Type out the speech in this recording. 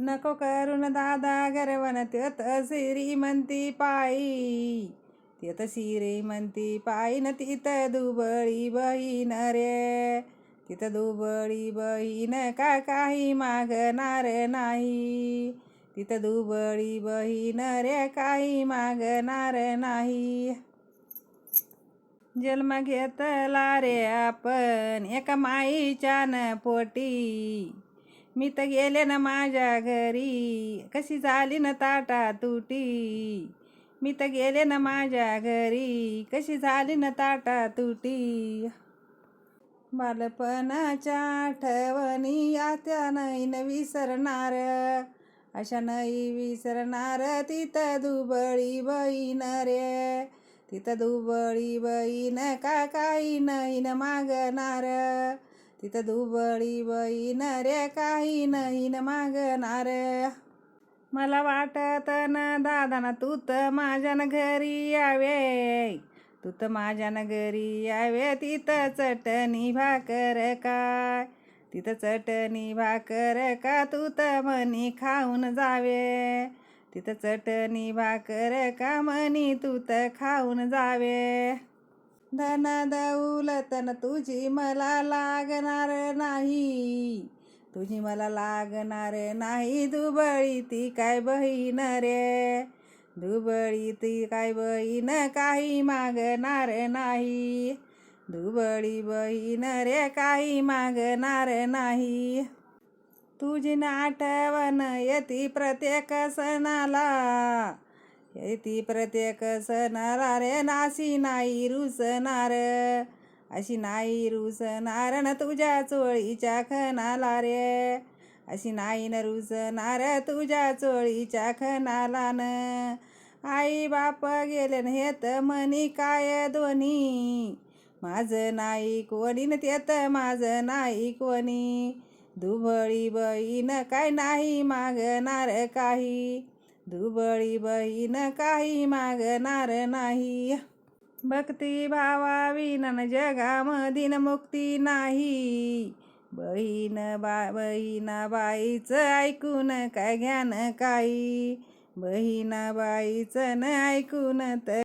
नको करून दादा गर्वन त्यत श्रीमंती पायी त्यत श्रीमंती पायी न तिथं दुबळी बहीण रे. तिथं दुबळी बहीण का काही मागणार नाही. तिथं दुबळी बहीण रे काही मागणार नाही. जन्म घेतला रे आपण एका माईच्या पोटी. मी तर गेले ना माझ्या घरी. कशी झाली ना ताटा तुटी? मी तर गेले ना माझ्या घरी. कशी झाली ना ताटा तुटी? बालपणाच्या आठवणी आता नाही न विसरणार. अशा नाही विसरणार तिथं दुबळी बहीण रे. तिथं दुबळी बहीण का काही नाही न मागणार? तिथं दुबळी बहीण रे काही नाही न मागणार. मला वाटत न दादा ना तू तर माझ्या न घरी यावे. तू तर माझ्या न घरी यावे. तिथं चटणी भाकर काय? तिथं चटणी भाकर का? तू तर मनी खाऊन जावे. तिथं चटणी भाकर का? मनी तू तर खाऊन जावे. धन दौलतन तुझी मला लागणार नाही. तुझी मला लागणार नाही दुबळी ती काय बहीण रे? दुबळी ती काय बहीण काही मागणार नाही. दुबळी बहीण रे काही मागणार नाही. तुझी आठवण येती प्रत्येक सणाला. ती प्रत्येक सणाला रे नाशी नाही रुसणार अशी नाही रुसणार न तुझ्या चोळीच्या खणाला रे अशी नाही न रुसणार तुझ्या चोळीच्या खणाला न आई बाप गेले न हेत म्हणी काय दोन्ही माझं नाही कोणी न तेत माझं नाही कोणी दुबळी बहीण काय नाही मागणार काही दुबळी बहीण काही मागणार नाही. भक्ती भावा विनन जगामधीन मुक्ती नाही. बहीण बा बहीण बाईचं ऐकून काय घ्यान काही? बहीण बाईचं न ऐकून तर